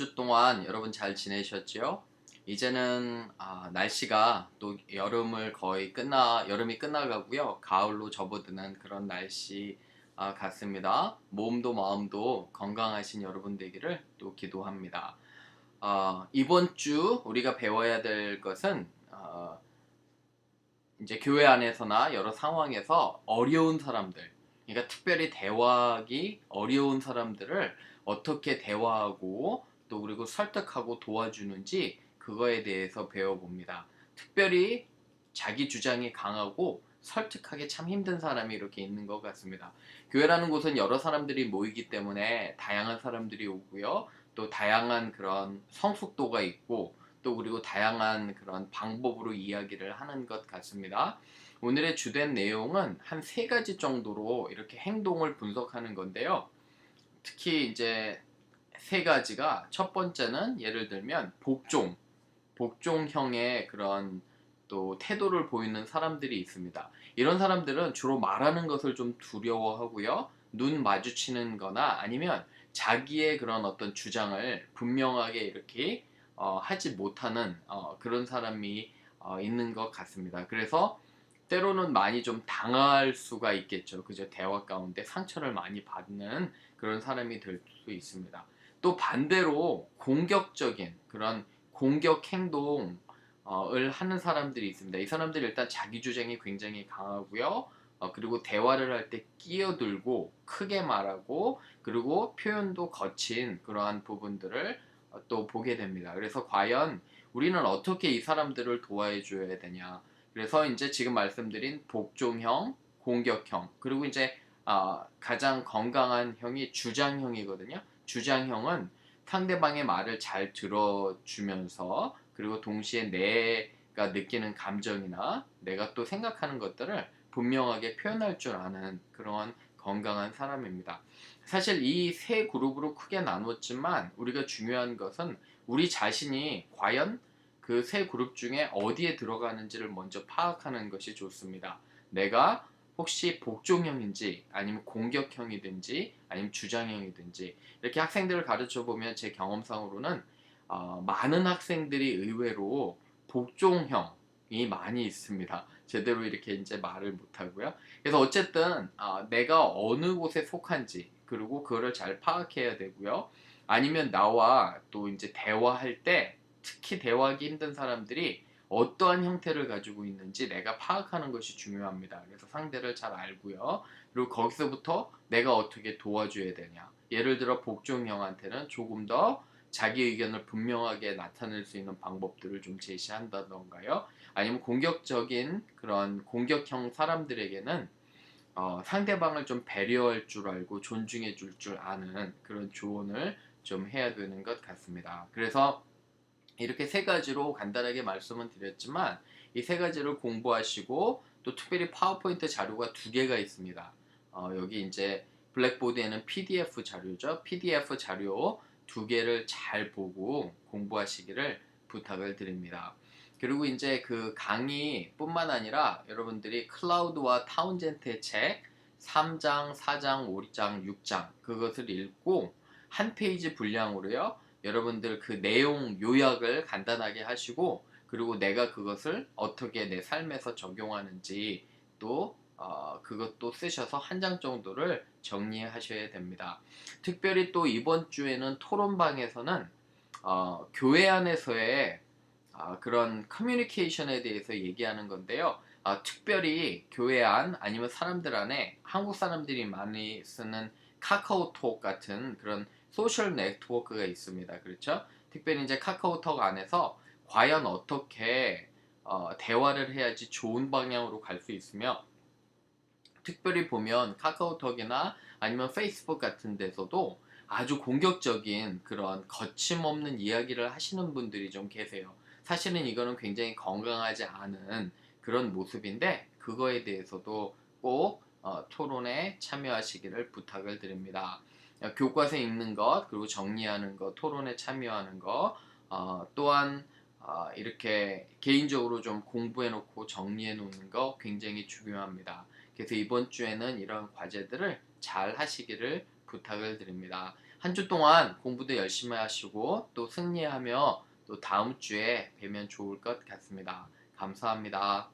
주 동안 여러분 잘 지내셨지요? 이제는 아, 날씨가 또 여름을 거의 끝나 여름이 끝나가고요. 가을로 접어드는 그런 날씨 아, 같습니다. 몸도 마음도 건강하신 여러분 되기를 또 기도합니다. 아, 이번 주 우리가 배워야 될 것은 아, 이제 교회 안에서나 여러 상황에서 어려운 사람들, 그러니까 특별히 대화하기 어려운 사람들을 어떻게 대화하고 또 그리고 설득하고 도와주는지 그거에 대해서 배워봅니다. 특별히 자기 주장이 강하고 설득하기 참 힘든 사람이 이렇게 있는 것 같습니다. 교회라는 곳은 여러 사람들이 모이기 때문에 다양한 사람들이 오고요. 또 다양한 그런 성숙도가 있고 또 그리고 다양한 그런 방법으로 이야기를 하는 것 같습니다. 오늘의 주된 내용은 한 세 가지 정도로 이렇게 행동을 분석하는 건데요. 특히 이제 세 가지가 첫 번째는 예를 들면 복종, 복종형의 그런 또 태도를 보이는 사람들이 있습니다. 이런 사람들은 주로 말하는 것을 좀 두려워하고요. 눈 마주치는 거나 아니면 자기의 그런 어떤 주장을 분명하게 이렇게 어, 하지 못하는 어, 그런 사람이 어, 있는 것 같습니다. 그래서 때로는 많이 좀 당할 수가 있겠죠. 그죠? 대화 가운데 상처를 많이 받는 그런 사람이 될 수 있습니다. 또 반대로 공격적인 그런 공격 행동을 하는 사람들이 있습니다. 이 사람들이 일단 자기 주장이 굉장히 강하고요. 어, 그리고 대화를 할 때 끼어들고 크게 말하고 그리고 표현도 거친 그러한 부분들을 어, 또 보게 됩니다. 그래서 과연 우리는 어떻게 이 사람들을 도와해 줘야 되냐. 그래서 이제 지금 말씀드린 복종형, 공격형, 그리고 이제 어, 가장 건강한 형이 주장형이거든요. 주장형은 상대방의 말을 잘 들어주면서 그리고 동시에 내가 느끼는 감정이나 내가 또 생각하는 것들을 분명하게 표현할 줄 아는 그런 건강한 사람입니다. 사실 이 세 그룹으로 크게 나눴지만 우리가 중요한 것은 우리 자신이 과연 그 세 그룹 중에 어디에 들어가는지를 먼저 파악하는 것이 좋습니다. 내가 혹시 복종형인지 아니면 공격형이든지 아니면 주장형이든지 이렇게 학생들을 가르쳐 보면 제 경험상으로는 어, 많은 학생들이 의외로 복종형이 많이 있습니다. 제대로 이렇게 이제 말을 못하고요. 그래서 어쨌든 어, 내가 어느 곳에 속한지 그리고 그거를 잘 파악해야 되고요. 아니면 나와 또 이제 대화할 때 특히 대화하기 힘든 사람들이 어떠한 형태를 가지고 있는지 내가 파악하는 것이 중요합니다. 그래서 상대를 잘 알고요. 그리고 거기서부터 내가 어떻게 도와줘야 되냐. 예를 들어 복종형한테는 조금 더 자기 의견을 분명하게 나타낼 수 있는 방법들을 좀 제시한다던가요. 아니면 공격적인 그런 공격형 사람들에게는 어, 상대방을 좀 배려할 줄 알고 존중해 줄 줄 아는 그런 조언을 좀 해야 되는 것 같습니다. 그래서 이렇게 세 가지로 간단하게 말씀은 드렸지만 이 세 가지를 공부하시고 또 특별히 파워포인트 자료가 두 개가 있습니다. 어, 여기 이제 블랙보드에는 PDF 자료죠. PDF 자료 두 개를 잘 보고 공부하시기를 부탁을 드립니다. 그리고 이제 그 강의뿐만 아니라 여러분들이 클라우드와 타운젠트의 책 3장, 4장, 5장, 6장 그것을 읽고 한 페이지 분량으로요. 여러분들 그 내용 요약을 간단하게 하시고 그리고 내가 그것을 어떻게 내 삶에서 적용하는지 또 어, 그것도 쓰셔서 한 장 정도를 정리하셔야 됩니다. 특별히 또 이번 주에는 토론방에서는 어, 교회 안에서의 어, 그런 커뮤니케이션에 대해서 얘기하는 건데요. 어, 특별히 교회 안 아니면 사람들 안에 한국 사람들이 많이 쓰는 카카오톡 같은 그런 소셜 네트워크가 있습니다. 그렇죠? 특별히 이제 카카오톡 안에서 과연 어떻게 어, 대화를 해야지 좋은 방향으로 갈 수 있으며 특별히 보면 카카오톡이나 아니면 페이스북 같은 데서도 아주 공격적인 그런 거침없는 이야기를 하시는 분들이 좀 계세요. 사실은 이거는 굉장히 건강하지 않은 그런 모습인데 그거에 대해서도 꼭 어, 토론에 참여하시기를 부탁을 드립니다. 어, 교과서 읽는 것 그리고 정리하는 것 토론에 참여하는 것 어, 또한 어, 이렇게 개인적으로 좀 공부해 놓고 정리해 놓는 거 굉장히 중요합니다. 그래서 이번 주에는 이런 과제들을 잘 하시기를 부탁을 드립니다. 한 주 동안 공부도 열심히 하시고 또 승리하며 또 다음 주에 뵈면 좋을 것 같습니다. 감사합니다.